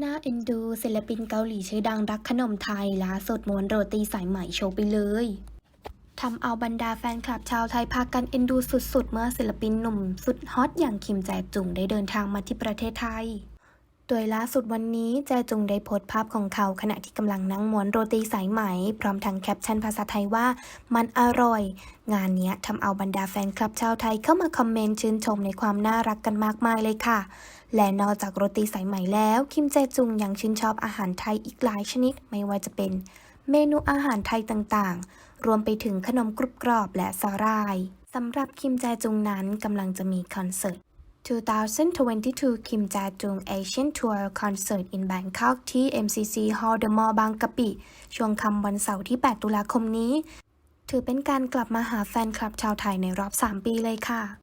น่าเอ็นดูศิลปินเกาหลีชื่อดังรักขนมไทยล่าสุดม้วนโรตีสายใหม่โชว์ไปเลยทำเอาบรรดาแฟนคลับชาวไทยพากันเอ็นดูสุดๆ เมื่อศิลปินหนุ่มสุดฮอตอย่างคิมแจจุงได้เดินทางมาที่ประเทศไทย ดยล่าสุดวันนี้แจจุงได้โพสต์ภาพของเขาขณะที่กำลังนั่งม้วนโรตีสายไหม พร้อมทั้งแคปชั่นภาษาไทยว่า มันอร่อย งานนี้ทำเอาบรรดาแฟนคลับชาวไทยเข้ามาคอมเมนต์ชื่นชมในความน่ารักกันมากมายเลยค่ะ และนอกจากโรตีสายไหมแล้ว คิมแจจุงยังชื่นชอบอาหารไทยอีกหลายชนิดไม่ว่าจะเป็น เมนูอาหารไทยต่างๆ รวมไปถึงขนมกรุบกรอบและสาหร่ายสำหรับคิมแจจุงนั้นกำลังจะมีคอนเสิร์ต 2022 Kim Jae-jung Asian Tour Concert in Bangkok ที่ MCC Hall The Mall บางกะปิ ช่วงคำวันเสาร์ที่ 8 ตุลาคมนี้ ถือเป็นการกลับมาหาแฟนคลับชาวไทยในรอบ 3 ปีเลยค่ะ